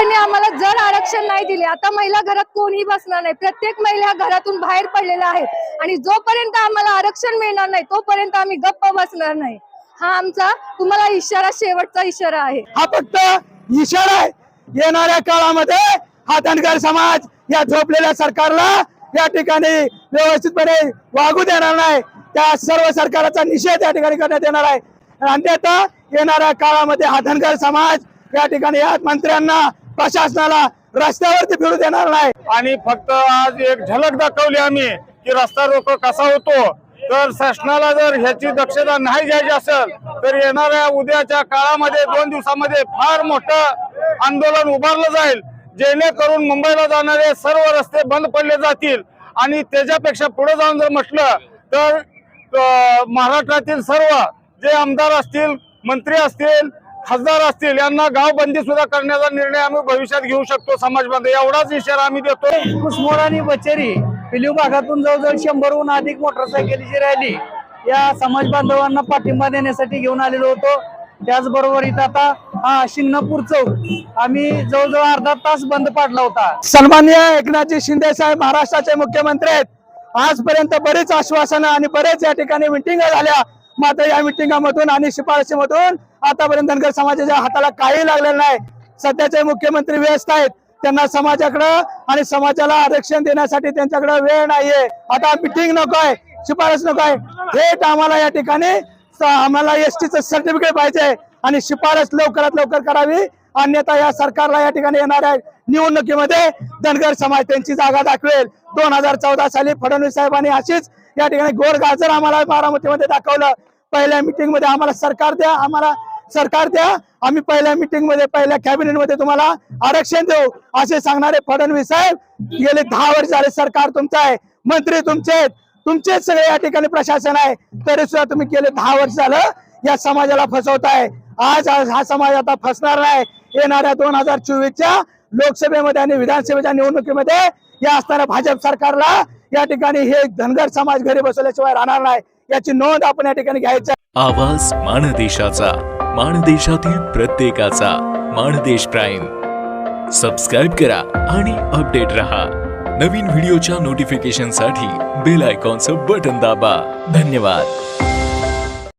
सरकारने आम्हाला जर आरक्षण नाही दिले आता महिला घरात कोणीही बसणार नाही. प्रत्येक महिला घरातून बाहेर पडलेल्या आहेत. आणि जोपर्यंत आम्हाला आरक्षण मिळणार नाही तोपर्यंत आम्ही गप्प बसणार नाही. हा आमचा तुम्हाला इशारा शेवटचा इशारा आहे. हा फक्त इशारा आहे. येणाऱ्या काळामध्ये हा धनगर समाज या झोपलेल्या सरकारला या ठिकाणी व्यवस्थितपणे वागू देणार नाही. त्या सर्व सरकारचा निषेध या ठिकाणी करण्यात येणार आहे. अन्यथा येणाऱ्या काळामध्ये हा धनगर समाज या ठिकाणी या मंत्र्यांना प्रशासनाला रस्त्यावरती फिरू देणार नाही. आणि फक्त आज एक झलक दाखवली आम्ही की रस्ता रोको कसा होतो. तर शासनाला जर ह्याची दक्षता नाही घ्यायची असेल तर येणाऱ्या उद्याच्या काळामध्ये दोन दिवसामध्ये फार मोठं आंदोलन उभारलं जाईल. जेणेकरून मुंबईला जाणारे सर्व रस्ते बंद पडले जातील. आणि त्याच्यापेक्षा पुढे जाऊन जर म्हटलं तर महाराष्ट्रातील सर्व जे आमदार असतील मंत्री असतील खासदार असतील यांना गाव बंदी सुद्धा करण्याचा निर्णय आम्ही भविष्यात घेऊ शकतो समाजमध्ये. एवढाच इशारा आम्ही देतो कुसमोड आणि बचेरी पिलीव भागातून जवळजवळ शंभरहून अधिक मोटरसायकलीची रॅली या समाज बांधवांना पाठिंबा देण्यासाठी घेऊन आलेलो होतो. त्याचबरोबर इथं आता हा शिंगणापूर चौक आम्ही जवळजवळ अर्धा तास बंद पाडला होता. सन्मान्य एकनाथजी शिंदे साहेब महाराष्ट्राचे मुख्यमंत्री आहेत. आजपर्यंत बरेच आश्वासनं आणि बरेच या ठिकाणी मिटिंग झाल्या. मात्र या मिटिंगामधून आणि शिफारशीमधून आतापर्यंत धनगर समाजाच्या हाताला काही लागलेलं नाही. सध्याचे मुख्यमंत्री व्यस्त आहेत. त्यांना समाजाकडं आणि समाजाला आरक्षण देण्यासाठी त्यांच्याकडे वेळ नाहीये. आता मिटिंग नको आहे शिफारस नको आहे थेट आम्हाला या ठिकाणी स- आम्हाला एसटीचं सर्टिफिकेट पाहिजे आणि शिफारस लवकरात लवकर करावी. अन्यथा या सरकारला या ठिकाणी येणाऱ्या निवडणुकीमध्ये धनगर समाज त्यांची जागा दाखवेल. दोन हजार चौदा साली फडणवीस साहेबांनी अशीच या ठिकाणी गोड गाजर आम्हाला बारामतीमध्ये दाखवलं. पहिल्या मिटिंगमध्ये आम्हाला सरकार द्या आम्हाला सरकार द्या. आम्ही पहिल्या मिटिंगमध्ये पहिल्या कॅबिनेटमध्ये तुम्हाला आरक्षण देऊ. असे सांगणारे फडणवीस साहेब गेले दहा वर्ष झाले सरकार तुमचं आहे मंत्री तुमचे आहेत. तुमचेच सगळे या ठिकाणी प्रशासन आहे. तरी सुद्धा तुम्ही गेले दहा वर्ष झालं या समाजाला फसवताय. आज आज हा समाज आता फसणार नाही. येणाऱ्या दोन हजार चोवीसच्या लोकसभेमध्ये आणि विधानसभेच्या निवडणुकीमध्ये या असताना भाजप सरकारला या ठिकाणी हे धनगर समाज घरी बसवल्याशिवाय राहणार नाही याची नोंद आपण या ठिकाणी घ्यायची आवाज माणदेशाचा माणदेशातील प्रत्येकाचा माणदेश प्राईम. सबस्क्राईब करा आणि अपडेट रहा. नवीन व्हिडिओच्या नोटिफिकेशनसाठी बेल आयकॉनचं बटन दाबा. धन्यवाद.